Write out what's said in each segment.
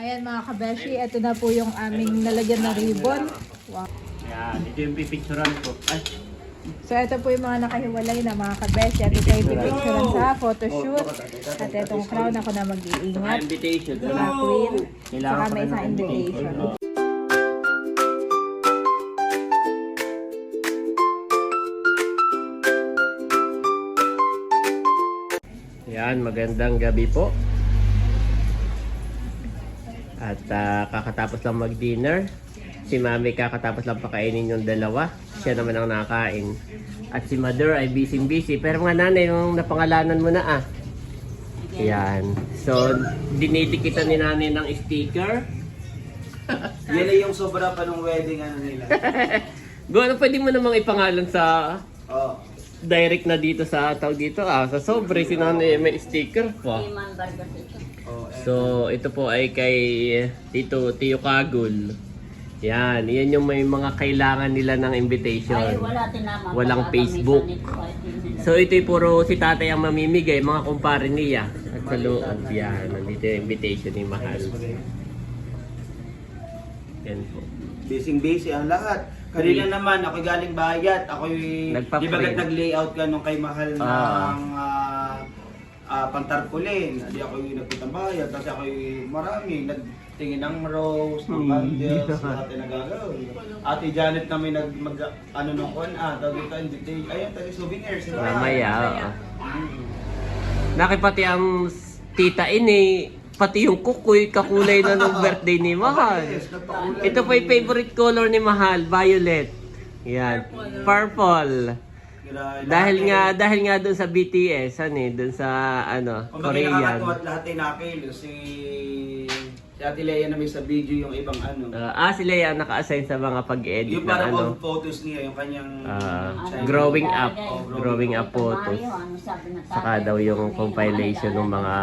Ayan mga kabeshi, ito na po yung aming nalagyan na ribbon. Wow. Yan, ito yung pipicturan ko. Ay, So ito po yung mga nakahiwalay na mga kabeshi. At ito yung pipicturean sa photoshoot. At itong crown ako na mag-iingat. invitation. Mga queen. Saka may isang invitation. Oh. Yan, magandang gabi po. At ah, kakatapos lang mag-dinner. Si Mami kakatapos lang pakainin yung dalawa. Siya naman ang nakain. At si Mother ay busy-busy. Pero mga nanay, yung napangalanan mo na ah. Yan. So, dinidikitan ni nanay ng sticker. Yan ay yung sobra pa nung wedding ano nila. Go, ano pwede mo namang ipangalan sa Oh. direct na dito sa tawag dito ah. Sa sobre, si nanay may sticker pa. Oh, eh. So, ito po ay kay Tito Tio Kagul. Yan, yan yung may mga kailangan nila ng invitation. Ay, wala tinama. Walang Facebook. So, ito puro si tatay ang mamimigay, mga kumpare niya. At sa loob, yan, nandito yung invitation ni Mahal. Yan po. Busy busy ang lahat. Kanina naman ako galing bayat. Ako Nagpa-pray. di ba nag-layout ka nung kay mahal ng Ah. ah, ah, pantarpulin. Di ako yung nagpunta bayat kasi ako yung marami nagtingin ng rose, ng Hmm. candles, lahat ay nagagawin. Ate Janet namin nag mag ano nung kon ah, tawag ito invitation. Ayun, tayo souvenirs. Mamaya, oo. Mm. Nakipati ang tita ini, pati yung kukoy, kakulay na ng birthday ni Mahal. Ito po yung favorite color ni Mahal, violet. Yan, purple. Grabe. Dahil nga dahil nga doon sa BTS, ano eh, doon sa ano, Kung Korean. nakakatuwa at lahat ay nakilo. Si, si Ate Lea na may sa video yung ibang ano. Uh, ah, sila yan naka-assign sa mga pag-edit yung ng parang ano, old photos niya, yung kanyang Ah, channel. growing up, Oh, growing growing up photos. Saka daw yung compilation ng mga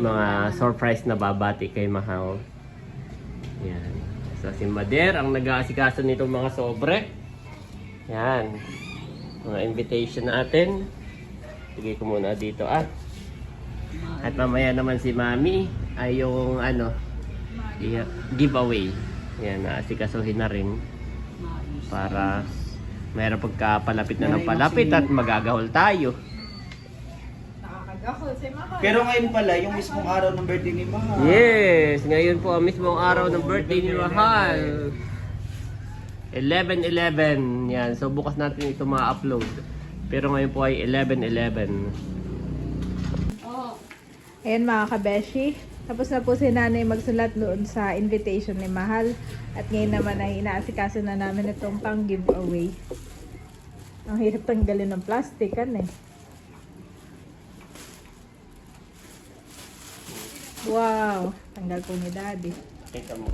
mga surprise na babati kay Mahal. Yan. So si Mader ang nag-aasikaso nitong mga sobre. Yan. Mga invitation natin. Sige ko muna dito ah. At mamaya naman si Mami ay yung ano, giveaway. Yan, naasikasuhin na rin para mayroon pagkapalapit na ng palapit at magagahol tayo. Nakakagahol si Mahal. Pero ngayon pala, yung mismong araw ng birthday ni Mahal. Yes, ngayon po ang mismong araw ng birthday ni Mahal. 11-11. Yan, so bukas natin ito ma-upload. Pero ngayon po ay 11-11. Oh, Ayan mga kabeshi. Tapos na po si nanay magsulat doon sa invitation ni Mahal. At ngayon naman ay inaasikaso na namin itong pang giveaway. Ang hirap tanggalin ng plastic, kan eh. Wow! Tanggal po ni daddy. Kita mo.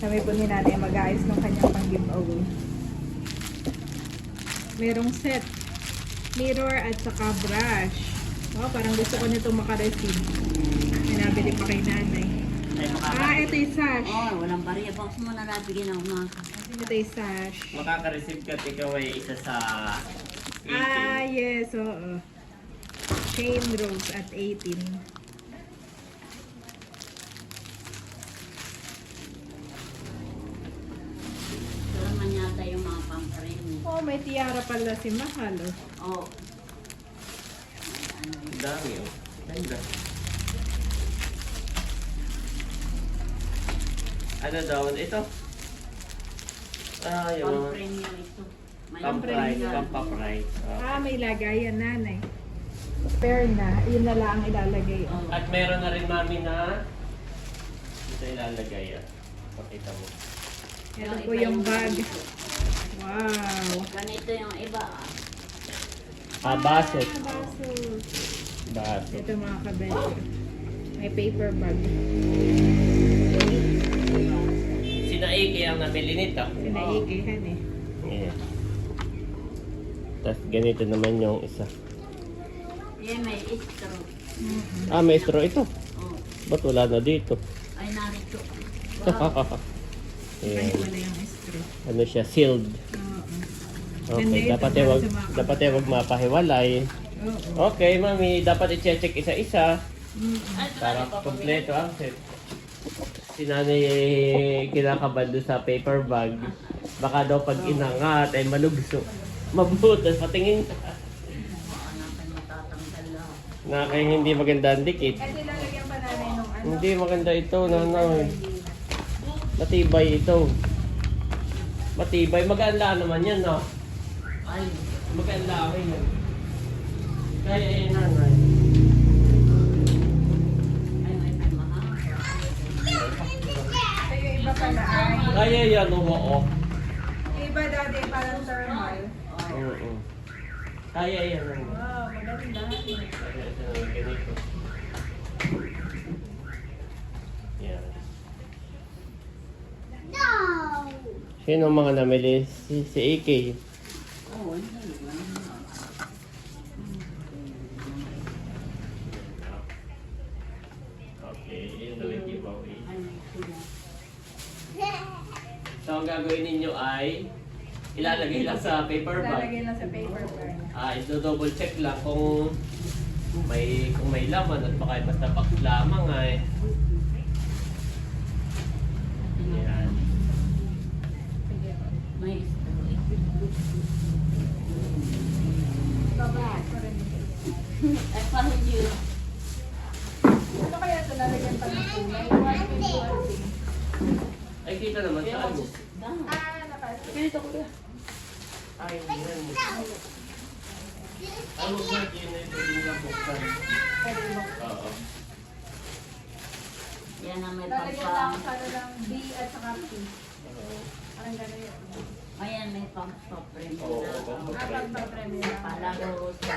Kami po ni nanay mag-ayos ng kanyang pang giveaway. Merong set. Mirror at saka brush. Wow, parang gusto ko nito makareceive. May nabili pa kay nanay. Ay, Ah, ito yung sash. oh, walang bariya. Box mo na nabigyan ng mga Ito yung sash. makaka-receive ka ikaw ay isa sa Ah, yes, oo. Chain rose at 18. May tiara pala si Mahal. Oh. Oh. Ang dami oh. Ganda. Ano daw? Ito? Ah, yung mga yung ito. Pamparin. pampaprice. Ah, may lagayan, nanay. Spare na. Yun na lang ang ilalagay. Oh. Oh. At meron na rin mami na ito ilalagay ah. Pakita mo. Ito po yung bag. Wow. Ganito yung iba. ah. Ah, baset. Ah, basos. Baset. Ito mga kabel. May paper bag. Sinaiki ang namili nito. Sinaikihan eh. Yeah. Tapos ganito naman yung isa. Yan may istro. Ah, may straw ito. Oh. Ba't wala na dito? Ay, narito. Kahit Ayan. wala yung. Ano siya, sealed. Okay, dapat eh wag, dapat eh wag mapahiwalay. Oo. Okay, mami, dapat i-check isa-isa. Para kompleto ang set. Si nanay eh, kinakabahan doon sa paper bag. Baka daw pag inangat ay malugso. Mabutas, patingin. Na kaya hindi maganda ang dikit. Kasi lalagyan pa nanay nung ano. Hindi maganda ito, nanay. Matibay ito. Matibay. Maganda naman yan, no? Ay, Maganda rin yan. Kaya eh, nanay. Kaya yan, oo. Iba dati parang thermal. Oo. Kaya yan. Wow, maganda. Kaya na ganito. Yan. Sino ang mga namili? Si, si AK. Oo, hindi. Okay, yun daw yung giveaway. So, ang gagawin ninyo ay ilalagay lang sa paper bag. Lalagyan lang sa paper bag. Ah, ito double check lang kung may kung may laman at baka basta box lamang ay. Yan. May story. Ay, parang yun. Ano kaya ito lalagyan pa ng kulay? Ay, kita naman sa ano. Ah. Ganito ko yan. Ay, yan. Ano ba yun nabuksan? Oo. Yan ang may Lalagyan lang pampa. sa ano lang B at saka P. Oo. Parang gano'n yun. Ayan, may Oo, na. pampa- Ah, pagpapremyo lang. Palaro sa...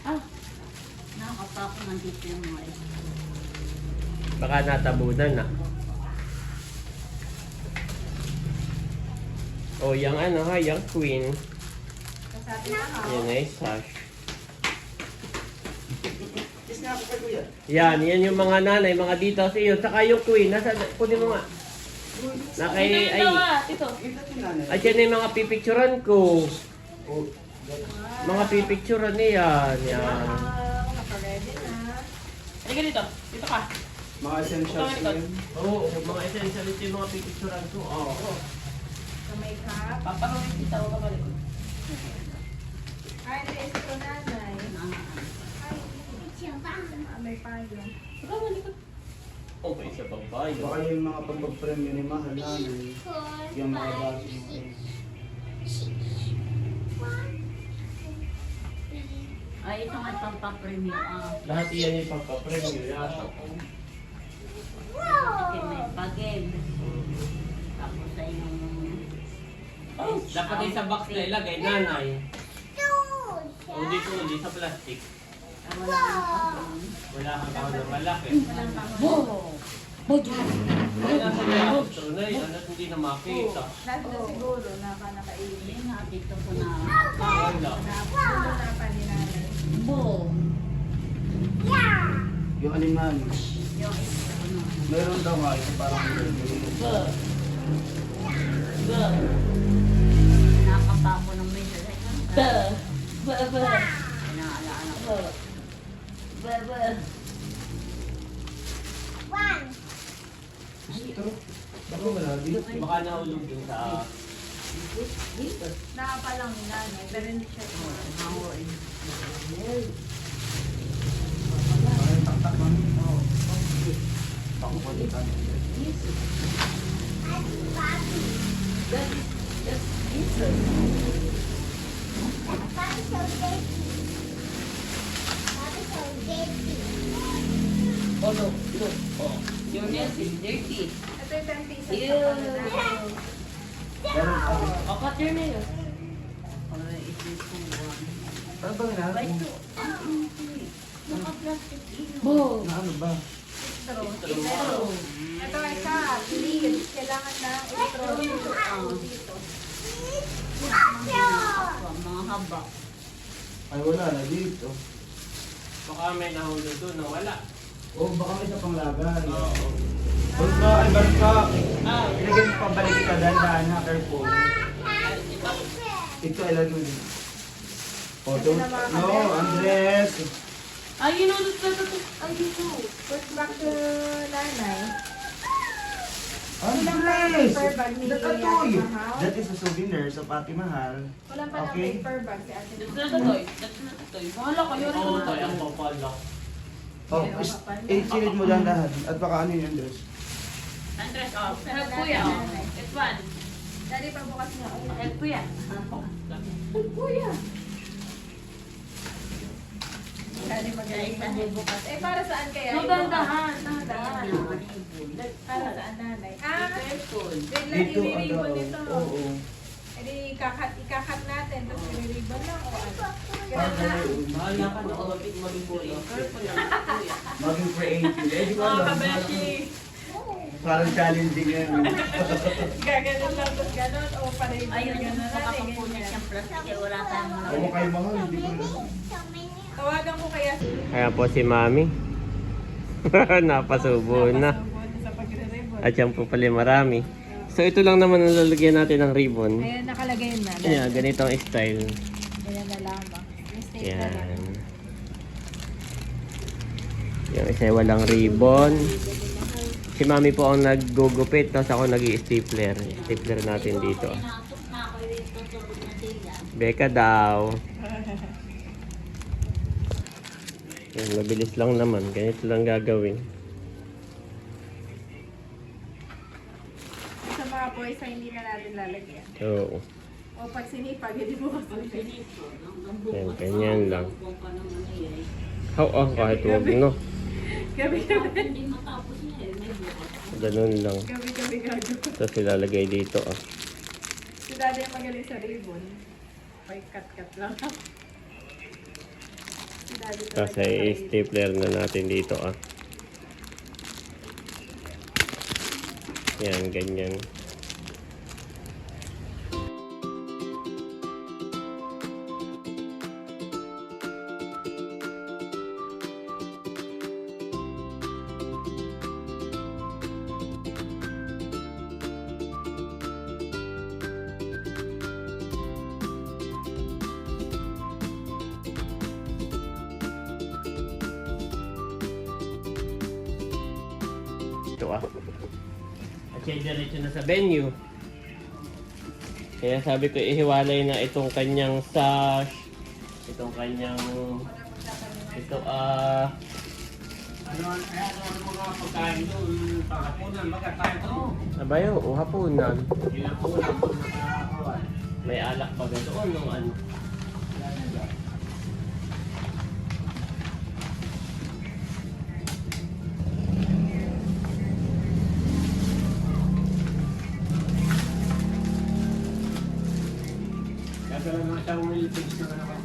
Ah! Nakakapako nandito yung mga ito. Baka natabunan na. O, yung ano ha, yung queen. Kasabi na ha. Yan ay sash. Kiss nga ako kay kuya. Yan, yan yung mga nanay, mga dito sa iyo. Saka yung queen, nasa, kunin mo nga. Na kay, ay, Ito. Ito ay, yan yung mga pipicturan ko. Oh, Mga pipicturan niya. Yan. Wow, naka-ready na. Halika dito. Dito ka. mga essentials Ito, ito. yun. Oo, oh, mga essential ito yung mga pipicturan ko. Oo. Sa makeup. Paparoin kita. Huwag ka malikot. Ay, naisip ko nanay. Ah, Ay, ah, may payong. Ka malikot. Oh, may isa pang bayo. Baka yung mga pagpapremyo ni Mahal nanay. Yung mga bago mo. Ay, ito nga pampa-premium. Ah. Lahat iyan yung pagpapremyo yata. Kasi may pagib. Tapos ay yung... Oh, dapat ay sa box na ilagay, nanay. O dito, hindi sa plastic. Wala. Wala kang na malaki. Bo! Bojo! Ay, nasa may gusto na yun, anak hindi na makita. Lahat na siguro naka nga, dito ko na... Wala. Bo! Yung na. Meron daw nga ito parang Bo! Bo! Nakakapako ng may dala. Bo! Bo! Bo! Ko. Bo! Bo! Ito. Baka wala. Baka nahulog din sa... Dito. Nakapa lang ni nanay, pero hindi siya Mahawin. Parang taktak man. Oo. Ako pa dito. Oh, look, look. Oh, your nails is dirty. Ito yung 10 pieces Ew. sa pa. Oh, cut your nails. Oh, it is so warm. Ano ba nga? Ba ito? Naka-plastic ito. Bo! Na ano ba? Straw. Ito. Ito ay sa leaves. Kailangan na i-straw dito. Dito. Mga haba. Ay wala na dito. Baka may nahulog doon na wala. Oh, baka may isa pang lagay. Oo. Barka, ay barka. Ah, Ilagay mo pabalik ka dahan-dahan na careful. Ito ay lagay mo din. Na mga No. Andres. Ay, yun ulit na ito. Ay, dito. First back to nanay. Andres! paper bag ni That, Ate atoy. Mahal? That is a souvenir sa Pati Mahal. Walang pa ng Okay. paper bag si ate. Dito na. Dito na ito, Toy. Bahala kayo rin Oo, ang papala. Oh, is, kapal. eh, silid mo lang lahat. At baka ano yun, Andres? Andres, oh. Help kuya, oh. It's one. Daddy, pabukas niya. Ay, Help kuya. Kuya. Daddy, magaling na bukas. Eh, para saan kaya? No, yung dandahan. bukas? Dandahan. Para saan nanay? Ah, wait lang, i-ribbon nito. Oo. Eh, di, ikakat, ikakat natin, tapos i-ribbon lang o ano? Parang Ganun na. Mahal na ka? Maging lang, kuya. Maging creative. Eh, di ko Mga kabeshi. Parang challenging yan. Gaganon lang, tapos ganon, o pa-ribbon. Ayun, yung ganon natin, nakakapunit ganyan. siyang plastic, eh, wala tayong mga. Ako kayo mahal, hindi ko. Tawagan ko kaya si Kaya po si Mami. Napasubo na. sa pagre-ribbon. At yan po pala marami. So ito lang naman ang lalagyan natin ng ribbon. Ayan, nakalagay na. Ayan, ganito ang style. Ayan na lamang. Mistake na lang. Yung isa walang ribbon. Si Mami po ang naggugupit, tapos ako nag stapler natin dito. Beka daw. Yan, mabilis lang naman. Ganito lang gagawin. Sa mga boys ay hindi na natin lalagyan. Oo. O pag sinipag, hindi mo kasi. Yan, ganyan lang. Eh. Oo, oh, kahit huwag no. Gabi-gabi. Hindi matapos niya eh. May. Ganun lang. Gabi-gabi gago. Tapos ilalagay dito. Oh. Si daddy ang magaling sa ribbon. Ay, cut-cut lang. Si daddy Tapos talaga sa ay ribbon. stapler na natin dito. Ah. Yan, ganyan. Ah. At siya diretso na sa venue. Kaya sabi ko ihiwalay na itong kanyang sash, itong kanyang ito ah Ano, kaya ano mga pagkain doon, panghapunan, magkakain doon. Abayo, o hapunan. May alak pa doon nung ano. Kaya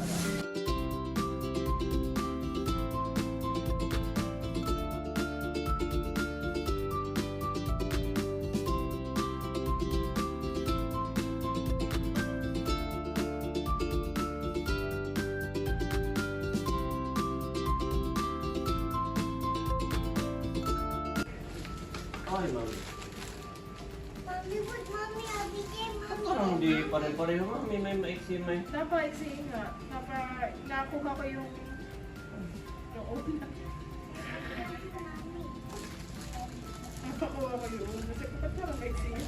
may. Napaiksi nga. Napa, nakuha ko yung yung una. Nakuha ko yung una. Kasi ba't parang maiksi yun?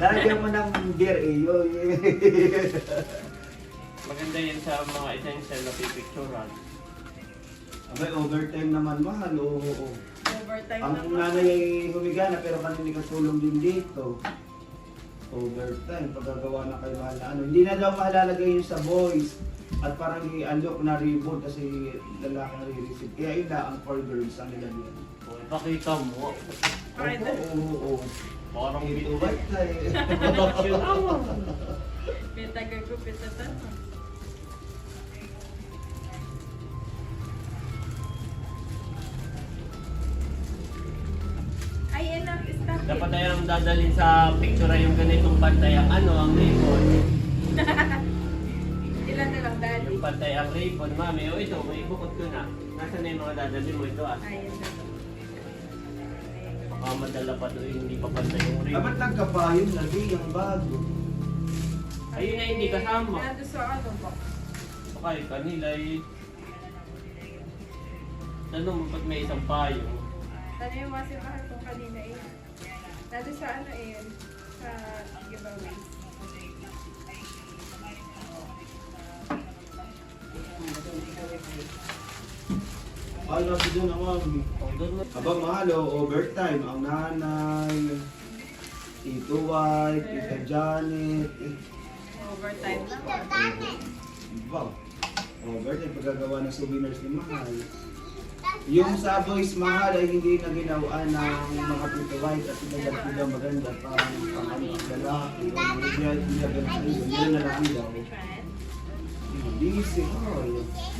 Lalagyan mo ng beer eh. Yun. Maganda yan sa mga essential na pipicturean. Abay, overtime naman mahal. Oo, oo. Overtime Ang nanay ay humiga na pero kanini katulong din dito. Overtime, paggagawa na kayo mahal na ano. Hindi na daw mahalalagay yun sa boys. At parang i-unlock na ribbon kasi lalaki na re-receive. Kaya yun na ang for girls ang nilagyan. Oh, ipakita mo. Oo, oo, oo. Parang Ito ba tayo? Pitagal ko, pitatan. Ay, enough. Stop Dapat tayo ang dadalhin sa picture yung ganitong pantay ang ano, ang ribbon. Ilan na lang, daddy? Yung pantay ang ribbon, mami. O ito, may bukod ko na. Nasaan na yung mga dadalhin mo ito ah? Ayan na. Baka madala pa doon, hindi pa pantay yung ribbon. Dapat nagkabayon na di yung bago. Ayun na hindi kasama. Nado sa ano ba? Baka yung kanila eh. Tanong mo ba't may isang payong? Ano yung mas yung mahal kong kanina eh? Nado sa ano eh, sa giveaway. Ano na ang mami? Oh, doon mo. Aba mahal oh, overtime. Ang nanay, Tito White, Tita Janet. eh, Overtime na. Wow. Overtime paggagawa ng souvenirs ni Mahal. Yung sa boys mahal ay hindi na ginawa ng mga Tito White at pinagad ko daw maganda parang pang ano, lalaki. Hindi hindi na ganun. Hindi na lang daw. Busy. Oh, Yeah,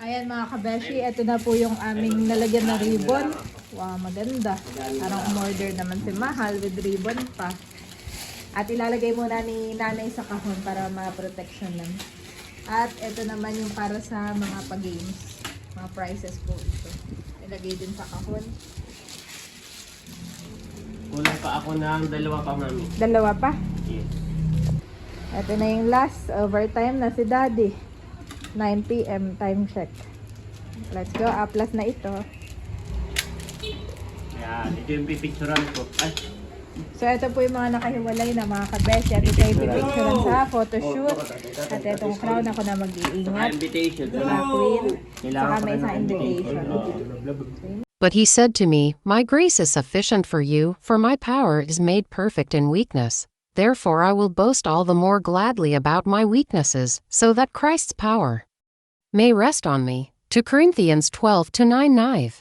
Ayan mga kabeshi, ito na po yung aming nalagyan na ribbon. Wow, maganda. Parang umorder naman si Mahal with ribbon pa. At ilalagay muna ni nanay sa kahon para ma-protection lang. At ito naman yung para sa mga pag-games. Mga prizes po ito. Ilagay din sa kahon. Kulang pa ako ng dalawa pa mami. Dalawa pa. Yes. Ito na yung last overtime na si Daddy. 9pm time check. Let's go. Uplas na ito. Yan, ito yung pipicturean ko. Ay, So, ito po yung mga nakahiwalay na mga kabeshi. At ito yung pipicturean sa photoshoot. Oh, oh, oh, At itong crown ako na saka mag-iingat. invitation. Sa queen. Saka may rin sa ng invitation. But he said to me, My grace is sufficient for you, for my power is made perfect in weakness. Therefore I will boast all the more gladly about my weaknesses, so that Christ's power may rest on me. To Corinthians 12 to 9 9.